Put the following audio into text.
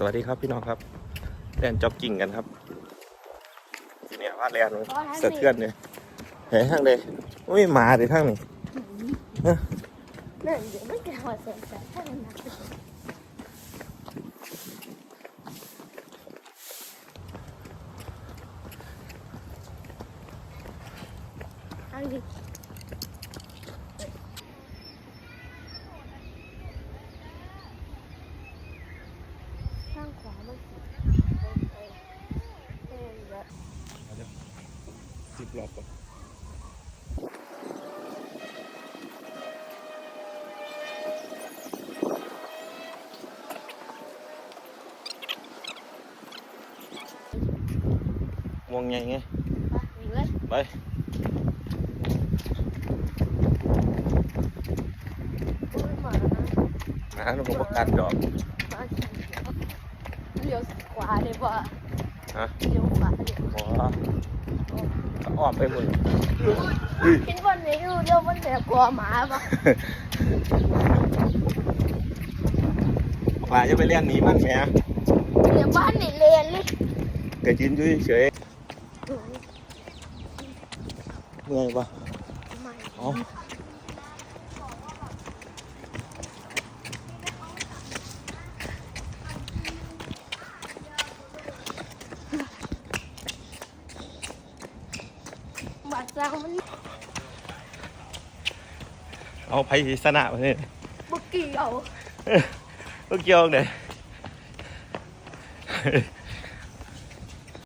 สวัสดีครับพี่น้องครับเล่นจ็อกกิ้งกันครับเนี่ยว่าแลนด์สะเทือนเลยเฮ้ยทางเลยอุ้ยหมาเดี๋ยวทางนี้นั่นเดี๋ยวมันจะหัวเสียแต่ถ้ามันหนักอันนี้ ข้างขวามันสิเออเออเออเดี๋ยวสิบรอบก่อนวงไงไงไปวิ่งเลยไปโอ้ยหมานะนะหนูก็ประกันดอกหมาขี่ เลี้ยวขวาเลยบ่ฮะเลี้ยวขวาเลยหมออ้อมไปหมดคิดว่านี้ดูเรื่องมันแบบกลัวหมาปะปลาจะไปเลี้ยงหนีมันแหมเดี๋ยวบ้านนี่เรียนเลยเกิดยืนอยู่เฉยๆเมื่อยปะไม่อ๋อ บาดจังมันเอาไผ่สนะมาเนี่ยบุกเกี่ยวก็เกี่ยวเลย